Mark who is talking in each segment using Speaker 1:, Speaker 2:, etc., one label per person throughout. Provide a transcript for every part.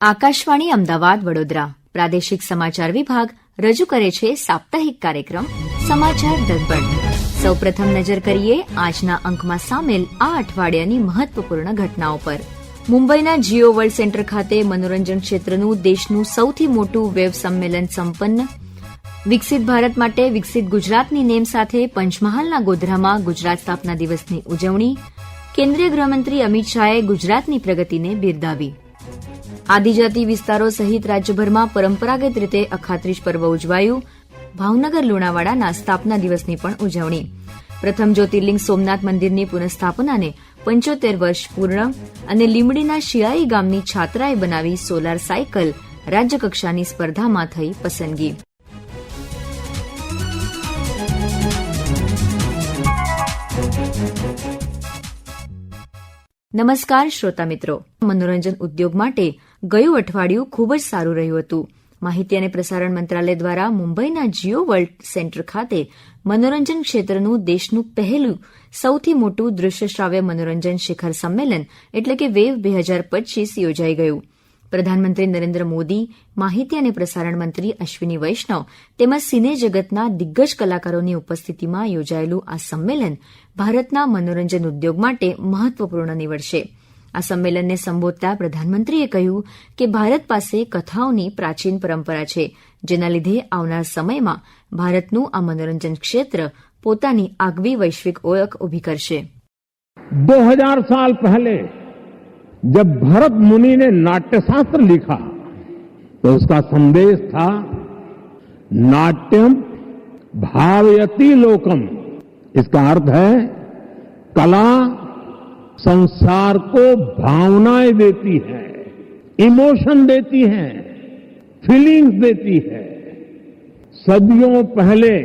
Speaker 1: આકાશવાણી અમદાવાદ વડોદરા. પ્રાદેશિક સમાચાર વિભાગ રજૂ કરે છે સાપ્તાહિક કાર્યક્રમ સમાચાર દર્પણ. સૌપ્રથમ નજર કરીએ આજના અંકમાં સામેલ આ અઠવાડિયાની મહત્વપૂર્ણ ઘટનાઓ પર. મુંબઈના જીઓ વર્લ્ડ સેન્ટર ખાતે મનોરંજન ક્ષેત્રનું દેશનું સૌથી મોટું વેબ સંમેલન સંપન્ન. વિકસિત ભારત માટે વિકસિત ગુજરાતની નેમ સાથે પંચમહાલના ગોધરામાં ગુજરાત સ્થાપના દિવસની ઉજવણી. કેન્દ્રીય ગૃહમંત્રી અમિત શાહે ગુજરાતની પ્રગતિને બિરદાવી. આદિજાતિ વિસ્તારો સહિત રાજ્યભરમાં પરંપરાગત રીતે અખાત્રીજ પર્વ ઉજવાયું. ભાવનગર લુણાવાડાના સ્થાપના દિવસની પણ ઉજવણી. પ્રથમ જ્યોતિર્લિંગ સોમનાથ મંદિરની પુનઃસ્થાપનાને પંચોતેર વર્ષ પૂર્ણ અને લીમડીના શિયાળી ગામની છાત્રાએ બનાવી સોલાર સાયકલ રાજ્યકક્ષાની સ્પર્ધામાં થઈ પસંદગી. નમસ્કાર શ્રોતા મિત્રો. મનોરંજન ઉદ્યોગ માટે ગયું અઠવાડિયું ખૂબ જ સારું રહ્યું હતું. માહિતી અને પ્રસારણ મંત્રાલય દ્વારા મુંબઈના જીઓ વર્લ્ડ સેન્ટર ખાતે મનોરંજન ક્ષેત્રનું દેશનું પહેલું સૌથી મોટું દૃશ્ય શ્રાવ્ય મનોરંજન શિખર સંમેલન એટલે કે વેવ બે હજાર પચીસ યોજાઈ ગયું. પ્રધાનમંત્રી નરેન્દ્ર મોદી, માહિતી અને પ્રસારણ મંત્રી અશ્વિની વૈષ્ણવ તેમજ સિને જગતના દિગ્ગજ કલાકારોની ઉપસ્થિતિમાં યોજાયેલું આ સંમેલન ભારતના મનોરંજન ઉદ્યોગ માટે મહત્વપૂર્ણ નીવડશે. આ સંમેલનને સંબોધતા પ્રધાનમંત્રીએ કહ્યું કે ભારત પાસે કથાઓની પ્રાચીન પરંપરા છે, જેના લીધે આવનાર સમયમાં ભારતનું આ મનોરંજન ક્ષેત્ર પોતાની આગવી વૈશ્વિક ઓળખ ઊભી કરશે.
Speaker 2: 2000 સાલ પહેલા जब भरत मुनि ने नाट्यशास्त्र लिखा तो उसका संदेश था, नाट्यम भावयती लोकम। इसका अर्थ है, कला संसार को भावनाएँ देती है, इमोशन देती है, फीलिंग्स देती है। सदियों पहले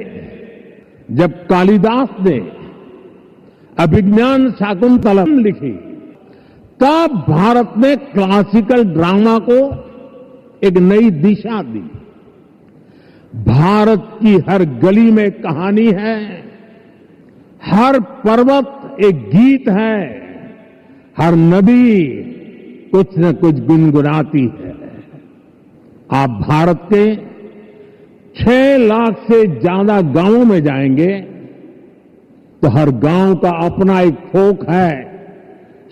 Speaker 2: जब कालिदास ने अभिज्ञान शाकुंतलम लिखी तब भारत ने क्लासिकल ड्रामा को एक नई दिशा दी। भारत की हर गली में कहानी है, हर पर्वत एक गीत है, हर नदी कुछ न कुछ गुनगुनाती है। आप भारत के छह लाख से ज़्यादा गाँवों में जाएँगे तो हर गाँव का अपना एक फोक है।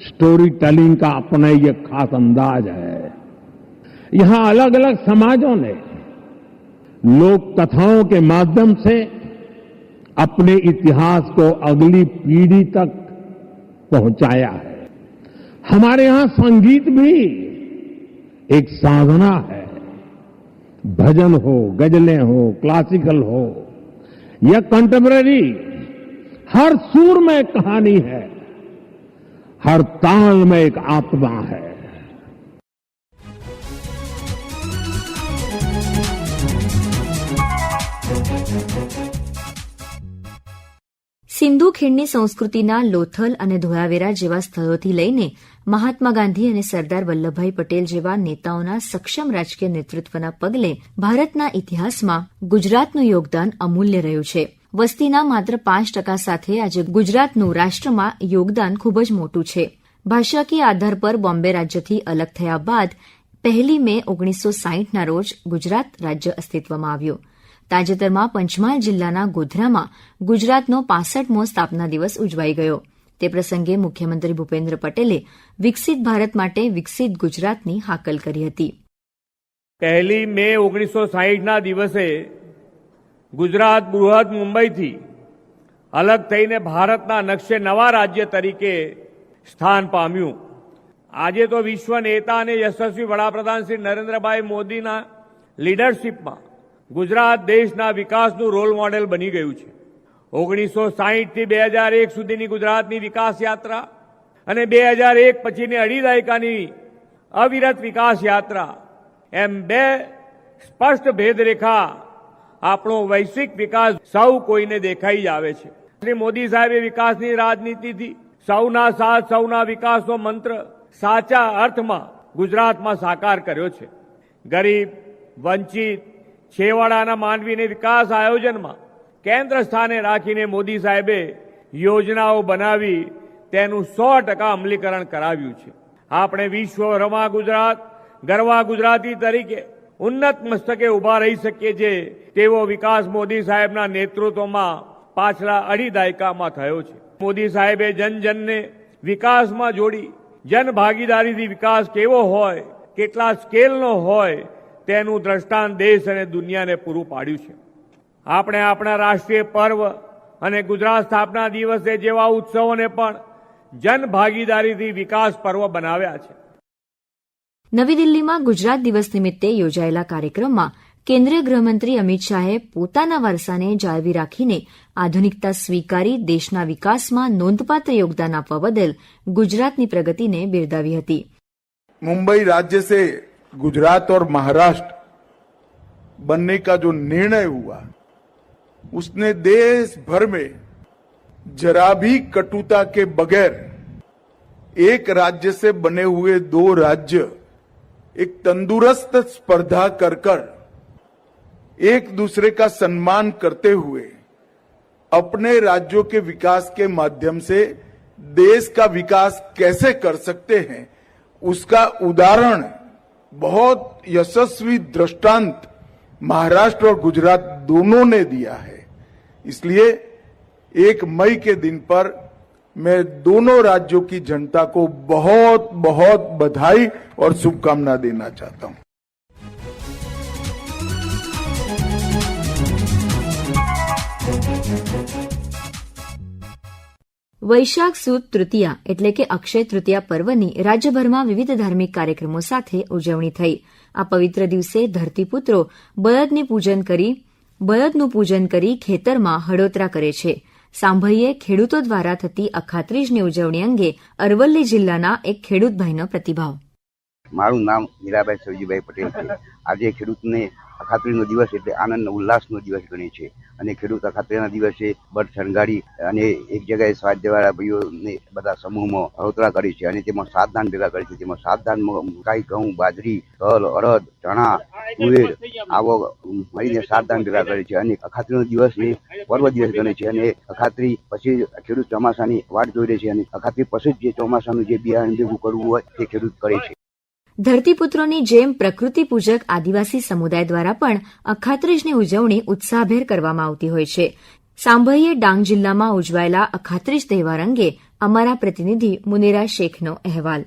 Speaker 2: स्टोरी टेलिंग का अपना एक खास अंदाज है। यहाँ अलग अलग समाजों ने लोक कथाओं के माध्यम से अपने इतिहास को अगली पीढ़ी तक पहुँचाया है। हमारे यहाँ संगीत भी एक साधना है। भजन हो, गजलें हो क्लासिकल हो, या कंटेम्पररी हर सुर में कहानी है। हर ताल में एक आत्मा है
Speaker 1: સિંધુ ખીણની સંસ્કૃતિના લોથલ અને ધોળાવેરા જેવા સ્થળોથી લઈને મહાત્મા ગાંધી અને સરદાર વલ્લભભાઈ પટેલ જેવા નેતાઓના સક્ષમ રાજકીય નેતૃત્વના પગલે ભારતના ઇતિહાસમાં ગુજરાતનું યોગદાન અમૂલ્ય રહ્યું છે વસ્તીના માત્ર પાંચ ટકા સાથે આજે ગુજરાતનું રાષ્ટ્રમાં યોગદાન ખૂબ જ મોટું છે. ભાષાકીય આધાર પર બોમ્બે રાજ્યથી અલગ થયા બાદ પહેલી મે ઓગણીસો સાહીઠના રોજ ગુજરાત રાજ્ય અસ્તિત્વમાં આવ્યું. તાજેતરમાં પંચમહાલ જિલ્લાના ગોધરામાં ગુજરાતનો પાસઠમો સ્થાપના દિવસ ઉજવાઈ ગયો. તે પ્રસંગે મુખ્યમંત્રી ભૂપેન્દ્ર પટેલે વિકસિત ભારત માટે વિકસિત ગુજરાતની હાકલ કરી હતી.
Speaker 3: પહેલી મે ઓગણીસો સાહીઠના દિવસે ગુજરાત બૃહદ મુંબઈથી અલગ થઈને ભારતના નકશે નવા રાજ્ય તરીકે સ્થાન પામ્યું. આજે તો વિશ્વ નેતા અને યશસ્વી વડાપ્રધાન શ્રી નરેન્દ્રભાઈ મોદીના લીડરશીપમાં ગુજરાત દેશના વિકાસનું રોલ મોડેલ બની ગયું છે. ઓગણીસો સાહીઠથી બે હજાર એક સુધીની ગુજરાતની વિકાસ યાત્રા અને બે હજાર એક પછીની અઢી દાયકાની અવિરત વિકાસ યાત્રા એમ બે સ્પષ્ટ ભેદરેખા આપણો વૈશ્વિક વિકાસ સૌ કોઈને દેખાઈ જ આવે છે. શ્રી મોદી સાહેબે વિકાસની રાજનીતિથી સૌના સાથ, સૌના વિકાસનો મંત્ર સાચા અર્થમાં ગુજરાતમાં સાકાર કર્યો છે. ગરીબ, વંચિત, છેવાડાના માનવીને વિકાસ આયોજનમાં કેન્દ્ર સ્થાને રાખીને મોદી સાહેબે યોજનાઓ બનાવી તેનું સો ટકા અમલીકરણ કરાવ્યું છે. આપણે વિશ્વ રમા ગુજરાત, ગરવા ગુજરાતી તરીકે ઉન્નત મસ્તકે ઊભા રહી શકીએ છીએ તેવો વિકાસ મોદી સાહેબના નેતૃત્વમાં પાછલા અઢી દાયકામાં થયો છે. મોદી સાહેબે જન જનને વિકાસમાં જોડી, જન ભાગીદારીથી વિકાસ કેવો હોય, કેટલા સ્કેલનો હોય, તેનું દ્રષ્ટાંત દેશ અને દુનિયાને પૂરું પાડ્યું છે. આપણે આપણા રાષ્ટ્રીય પર્વ અને ગુજરાત સ્થાપના દિવસે જેવા ઉત્સવોને પણ જન ભાગીદારીથી વિકાસ પર્વ બનાવ્યા છે.
Speaker 1: નવી દિલ્હીમાં ગુજરાત દિવસ નિમિત્તે યોજાયેલા કાર્યક્રમમાં કેન્દ્રીય ગૃહમંત્રી અમિત શાહે પોતાના વારસાને જાળવી રાખીને આધુનિકતા સ્વીકારી દેશના વિકાસમાં નોંધપાત્ર યોગદાન આપવા બદલ ગુજરાતની પ્રગતિને બિરદાવી હતી
Speaker 4: मुंबई राज्य से गुजरात और महाराष्ट्र बनने का जो निर्णय हुआ उसने देश भर में जरा भी कटुता के बगैर एक राज्य से बने हुए दो राज्य एक तंदुरुस्त स्पर्धा कर कर एक दूसरे का सम्मान करते हुए अपने राज्यों के विकास के माध्यम से देश का विकास कैसे कर सकते हैं, उसका उदाहरण बहुत यशस्वी दृष्टांत महाराष्ट्र और गुजरात दोनों ने दिया है। इसलिए एक मई के दिन पर मैं दोनों राज्यों की जनता को बहुत बहुत बधाई और शुभकामना देना चाहता हूं
Speaker 1: વૈશાખ સુદ તૃતીયા એટલે કે અક્ષય તૃતીયા પર્વની રાજ્યભરમાં વિવિધ ધાર્મિક કાર્યક્રમો સાથે ઉજવણી થઈ આ પવિત્ર દિવસે ધરતીપુત્રો બળદની પૂજન કરી બળદનું પૂજન કરી ખેતરમાં હળોતરા કરે છે સાંભળીએ ખેડૂતો દ્વારા થતી અખાત્રીજની ઉજવણી અંગે અરવલ્લી જિલ્લાના એક ખેડૂતભાઈનો પ્રતિભાવ.
Speaker 5: મારું નામ મીરાબાઈ સવજીભાઈ પટેલ છે. આજે ખેડૂતને અખાત્રીનો દિવસ એટલે આનંદ ઉલ્લાસનો દિવસ ગણે છે. અને ખેડૂત અખાત્રીના દિવસે બટ શણગારી અને એક જગ્યાએ સ્વાધ્યાયવાળા ભાઈઓને બધા સમૂહમાં હળોતરા કરે છે અને તેમાં સાત ધાન ભેગા કરે છે. તેમાં સાત ધાનમાં ઘઉં, બાજરી, તલ, અડદ, ચણા, તુવેર આવો મળીને સાત ધાન ભેગા કરે છે. અને અખાત્રીનો દિવસ એ પર્વ દિવસ ગણે છે. અને અખાત્રી પછી ખેડૂત ચોમાસાની વાટ જોઈ રહે છે. અને અખાત્રી પછી જે ચોમાસાનું જે બિયારણ ભેગું કરવું હોય તે ખેડૂત કરે છે.
Speaker 1: ધરતીપુત્રોની જેમ પ્રકૃતિ પૂજક આદિવાસી સમુદાય દ્વારા પણ અખાત્રીજની ઉજવણી ઉત્સાહભેર કરવામાં આવતી હોય છે. સાંભળીએ ડાંગ જિલ્લામાં ઉજવાયેલા અખાત્રીજ તહેવાર અંગે અમારા પ્રતિનિધિ મુનેરા શેખનો અહેવાલ.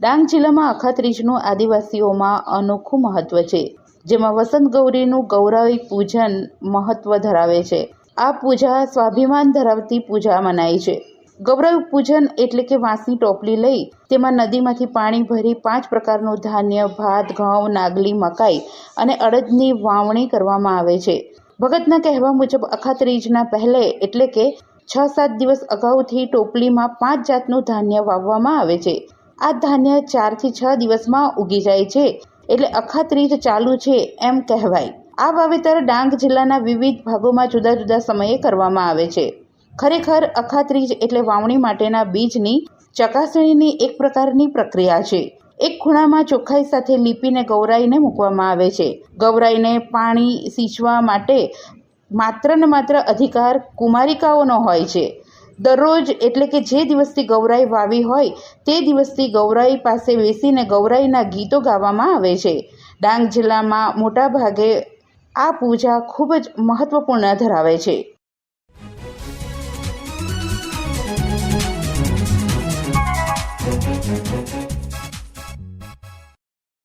Speaker 6: ડાંગ જિલ્લામાં અખાત્રીજનું આદિવાસીઓમાં અનોખું મહત્વ છે, જેમાં વસંત ગૌરીનું ગૌરવી પૂજન મહત્વ ધરાવે છે. આ પૂજા સ્વાભિમાન ધરાવતી પૂજા મનાય છે. ગૌરવ પૂજન એટલે કે વાંસની ટોપલી લઈ તેમાં નદીમાંથી પાણી ભરી પાંચ પ્રકારનું ધાન્ય ભાત, ઘઉં, નાગલી, મકાઈ અને અડદની વાવણી કરવામાં આવે છે. ભગતના કહેવા મુજબ અખાત્રીજના પહેલે એટલે કે છ સાત દિવસ અગાઉથી ટોપલીમાં પાંચ જાતનું ધાન્ય વાવવામાં આવે છે. આ ધાન્ય ચારથી છ દિવસમાં ઉગી જાય છે. એટલે અખાત્રીજ ચાલુ છે એમ કહેવાય. આ વાવેતર ડાંગ જિલ્લાના વિવિધ ભાગોમાં જુદા જુદા સમયે કરવામાં આવે છે. ખરેખર અખાત્રીજ એટલે વાવણી માટેના બીજની ચકાસણીની એક પ્રકારની પ્રક્રિયા છે. એક ખૂણામાં ચોખ્ખાઈ સાથે લીપીને ગૌરાઈને મૂકવામાં આવે છે. ગૌરાઈને પાણી સિંચવા માટે માત્ર ને માત્ર અધિકાર કુમારિકાઓનો હોય છે. દરરોજ એટલે કે જે દિવસથી ગૌરાઈ વાવી હોય, તે દિવસથી ગૌરાઈ પાસે બેસીને ગૌરાઈના ગીતો ગાવામાં આવે છે. ડાંગ જિલ્લામાં મોટાભાગે આ પૂજા ખૂબ જ મહત્વપૂર્ણ ધરાવે છે.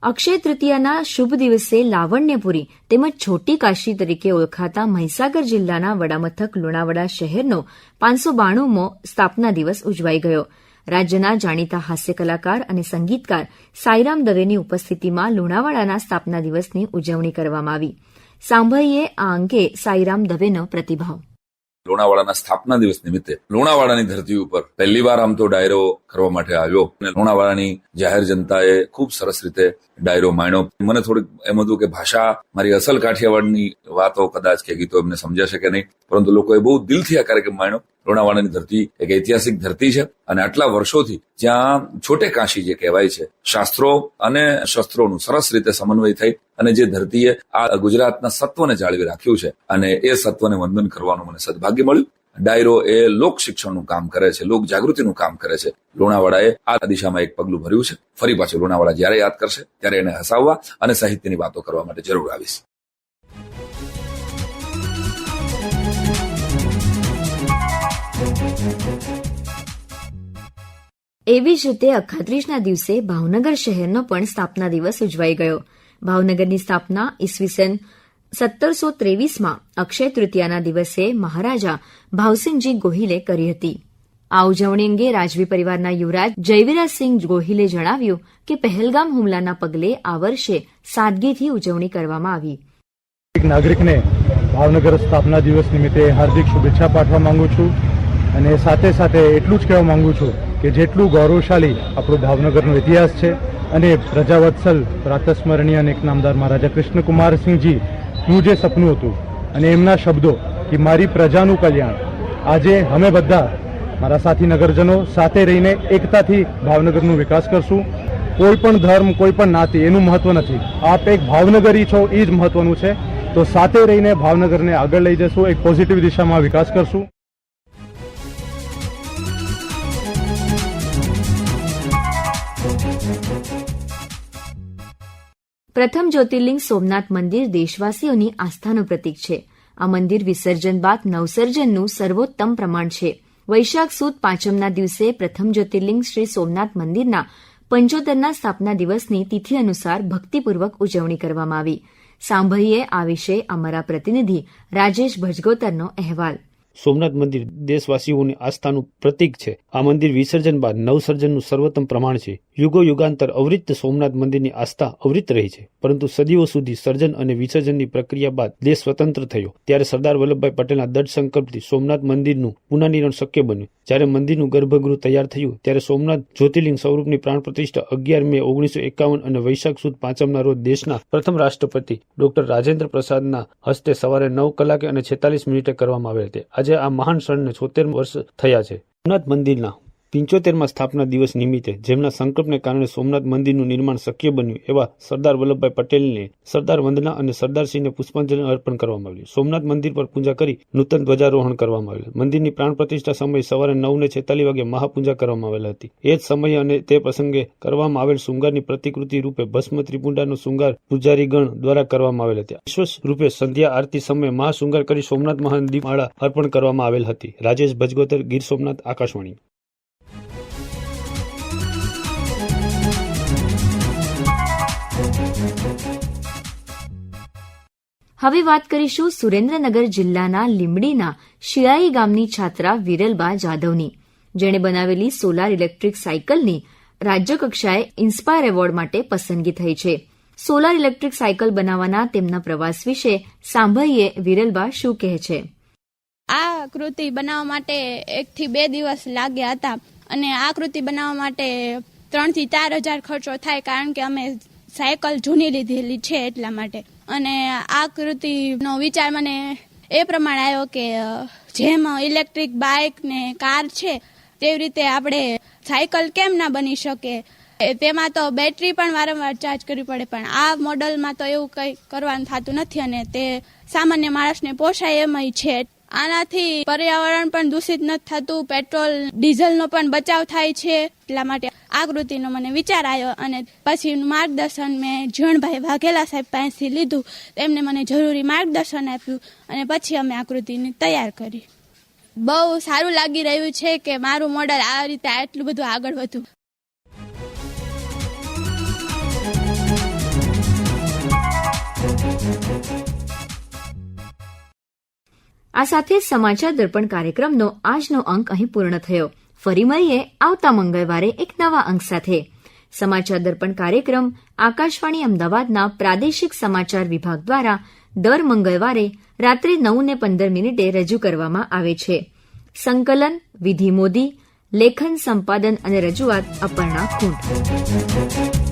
Speaker 1: અક્ષય તૃતીયાના શુભ દિવસે લાવણ્યપુરી તેમજ છોટી કાશી તરીકે ઓળખાતા મહીસાગર જિલ્લાના વડામથક લુણાવાડા શહેરનો પાંચસો બાણુંમો સ્થાપના દિવસ ઉજવાઈ ગયો. રાજ્યના જાણીતા હાસ્ય કલાકાર અને સંગીતકાર સાઈરામ દવેની ઉપસ્થિતિમાં લુણાવાડાના સ્થાપના દિવસની ઉજવણી કરવામાં આવી. સાંભળીએ આ અંગે સાઈરામ દવેનો પ્રતિભાવ.
Speaker 7: લુણાવાડાના સ્થાપના દિવસ નિમિત્તે લુણાવાડાની ધરતી ઉપર પહેલી વાર આમ તો ડાયરો કરવા માટે આવ્યો અને લુણાવાડાની જાહેર જનતાએ ખૂબ સરસ રીતે ડાયરો માણ્યો. મને થોડીક એમ હતું કે ભાષા મારી અસલ કાઠિયાવાડની વાતો કદાચ કે ગીતો એમને સમજાશે કે નહીં, પરંતુ લોકોએ બહુ દિલથી આ કાર્યક્રમ માણ્યો. લુણાવાડાની ધરતી એક ઐતિહાસિક ધરતી છે અને આટલા વર્ષોથી જ્યાં છોટે કાશી જે કહેવાય છે, શાસ્ત્રો અને શસ્ત્રોનું સરસ રીતે સમન્વય થઈ અને જે ધરતીએ આ ગુજરાતના સત્વને જાળવી રાખ્યું છે અને એ સત્વને વંદન કરવાનું મને સદભાગ્ય મળ્યું. ડાયરો એ લોક શિક્ષણનું કામ કરે છે, લોક જાગૃતિનું કામ કરે છે. લુણાવાડાએ આ દિશામાં એક પગલું ભર્યું છે. ફરી પાછું લુણાવાડા જ્યારે યાદ કરશે ત્યારે એને હસાવવા અને સાહિત્યની વાતો કરવા માટે જરૂર આવીશ.
Speaker 1: એવી જ રીતે અખાત્રીજના દિવસે ભાવનગર શહેરનો પણ સ્થાપના દિવસ ઉજવાઈ ગયો. ભાવનગરની સ્થાપના ઈસવીસન સત્તરસો ત્રેવીસમાં અક્ષય તૃતીયાના દિવસે મહારાજા ભાવસિંહજી ગોહિલે કરી હતી. આ ઉજવણી અંગે રાજવી પરિવારના યુવરાજ જયવીરાજસિંહ ગોહિલે જણાવ્યું કે પહેલગામ હુમલાના પગલે આ વર્ષે સાદગીથી ઉજવણી કરવામાં આવી.
Speaker 8: નાગરિકને ભાવનગર સ્થાપના દિવસ નિમિત્તે હાર્દિક શુભેચ્છા પાઠવા માંગુ છું અને સાથે સાથે એટલું જ કહેવા માંગુ છું કે જેટલું ગૌરવશાળી આપણું ભાવનગરનો ઇતિહાસ છે અને પ્રજાવત્સલ પ્રાતસ્મરણીય અને એક નામદાર મહારાજા કૃષ્ણકુમારસિંહજીનું જે સપનું હતું અને એમના શબ્દો કે મારી પ્રજાનું કલ્યાણ, આજે અમે બધા મારા સાથી નગરજનો સાથે રહીને એકતાથી ભાવનગરનો વિકાસ કરશું. કોઈ પણ ધર્મ, કોઈ પણ નાતી, એનું મહત્વ નથી. આપ એક ભાવનગરી છો, એ જ મહત્વનું છે. તો સાથે રહીને ભાવનગરને આગળ લઈ જશું, એક પોઝિટિવ દિશામાં વિકાસ કરશું.
Speaker 1: પ્રથમ જ્યોતિર્લિંગ સોમનાથ મંદિર દેશવાસીઓની આસ્થાનું પ્રતીક છે. આ મંદિર વિસર્જન બાદ નવસર્જનનું સર્વોત્તમ પ્રમાણ છે. વૈશાખ સુદ પાંચમના દિવસે પ્રથમ જ્યોતિર્લિંગ શ્રી સોમનાથ મંદિરના પંચોતેરના સ્થાપના દિવસની તિથિ અનુસાર ભક્તિપૂર્વક ઉજવણી કરવામાં આવી. સાંભળીએ આ વિશે અમારા પ્રતિનિધિ રાજેશ ભજગોતરનો અહેવાલ.
Speaker 9: સોમનાથ મંદિર દેશવાસીઓની આસ્થાનું પ્રતીક છે. આ મંદિર વિસર્જન બાદ નવસર્જનનું સર્વોત્તમ પ્રમાણ છે. યુગો યુગાંતર અવરિત સોમનાથ મંદિરની આસ્થા અવૃત રહી છે. પરંતુ સદીઓ સુધી સર્જન અને વિસર્જનની પ્રક્રિયા બાદ દેશ સ્વતંત્ર થયો. ત્યારે સરદાર વલ્લભભાઈ પટેલના દઢ સંકલ્પથી સોમનાથ મંદિરનું પુનઃનિર્માણ શક્ય બન્યું. જ્યારે મંદિરનું ગર્ભગૃહ તૈયાર થયું, ત્યારે સોમનાથ જ્યોતિર્લિંગ સ્વરૂપની પ્રાણ પ્રતિષ્ઠા અગિયાર મે ઓગણીસો એકાવન અને વૈશાખ સુદ પાંચમના રોજ દેશના પ્રથમ રાષ્ટ્રપતિ ડોક્ટર રાજેન્દ્ર પ્રસાદના હસ્તે સવારે નવ કલાકે અને છેતાલીસ મિનિટે કરવામાં આવેલ હતી આજે આ મહાન શરણને છોતેર વર્ષ થયા છે. સોમનાથ મંદિરના પિંચોતેરમાં સ્થાપના દિવસ નિમિત્તે જેમના સંકલ્પને કારણે સોમનાથ મંદિરનું નિર્માણ શક્ય બન્યું, એવા સરદાર વલ્લભભાઈ પટેલને સરદાર વંદના અને સરદારસિંહને પુષ્પાંજલિ અર્પણ કરવામાં આવ્યું સોમનાથ મંદિર પર પૂજા કરી નૂતન ધ્વજારોહણ કરવામાં આવેલ. મંદિરની પ્રાણ પ્રતિષ્ઠા સમયે સવારે નવ ને છેતાલીસ વાગે મહાપૂજા કરવામાં આવેલ હતી. એ જ સમયે અને તે પ્રસંગે કરવામાં આવેલ શૃંગારની પ્રતિકૃતિ રૂપે ભસ્મ ત્રિપુંડાનો શૃંગાર પૂજારીગણ દ્વારા કરવામાં આવેલ હતી. વિશ્વ રૂપે સંધ્યા આરતી સમયે મહાશૃંગાર કરી સોમનાથ મહાનદી માળા અર્પણ કરવામાં આવેલ હતી. રાજેશ ભજગોતર ગીર સોમનાથ, આકાશવાણી.
Speaker 1: હવે વાત કરીશું સુરેન્દ્રનગર જિલ્લાના લીંબડીના શિરાઈ ગામની છાત્રા વિરલબા જાધવની, જેણે બનાવેલી સોલાર ઇલેક્ટ્રિક સાયકલની રાજ્યકક્ષાએ ઇન્સ્પાયર એવોર્ડ માટે પસંદગી થઈ છે. સોલાર ઇલેક્ટ્રિક સાયકલ બનાવવાના તેમના પ્રવાસ વિશે સાંભળીએ વિરલબા શું કહે છે.
Speaker 10: આ કૃતિ બનાવવા માટે એકથી બે દિવસ લાગ્યા હતા અને આ કૃતિ બનાવવા માટે ત્રણથી ચાર હજાર ખર્ચો થાય કારણ કે અમે સાયકલ જૂની લીધેલી છે એટલા માટે. અને આ કૃતિનો વિચાર મને એ પ્રમાણે આવ્યો કે જેમ ઇલેક્ટ્રિક બાઇક ને કાર છે, તેવી રીતે આપણે સાયકલ કેમ ના બની શકે? તેમાં તો બેટરી પણ વારંવાર ચાર્જ કરવી પડે, પણ આ મોડલમાં તો એવું કંઈ કરવાનું થતું નથી અને તે સામાન્ય માણસને પોષાય એમય છે આનાથી પર્યાવરણ પણ દૂષિત નથી થતું, પેટ્રોલ, ડીઝલનો પણ બચાવ થાય છે. એટલા માટે આ કૃતિનો મને વિચાર આવ્યો અને પછી માર્ગદર્શન મેં જીવણભાઈ વાઘેલા સાહેબ પાસેથી લીધું. તેમને મને જરૂરી માર્ગદર્શન આપ્યું અને પછી અમે આ કૃતિને તૈયાર કરી. બહુ સારું લાગી રહ્યું છે કે મારું મોડલ આ રીતે આટલું બધું આગળ વધ્યું
Speaker 1: આ સાથે સમાચાર દર્પણ કાર્યક્રમનો આજનો અંક અહીં પૂર્ણ થયો. ફરી મળીએ આવતા મંગળવારે એક નવા અંક સાથે. સમાચાર દર્પણ કાર્યક્રમ આકાશવાણી અમદાવાદના પ્રાદેશિક સમાચાર વિભાગ દ્વારા દર મંગળવારે રાત્રે નવ ને પંદર મિનિટે રજૂ કરવામાં આવે છે. સંકલન, વિધિ મોદી, લેખન સંપાદન અને રજૂઆત અપર્ણા ખૂંટ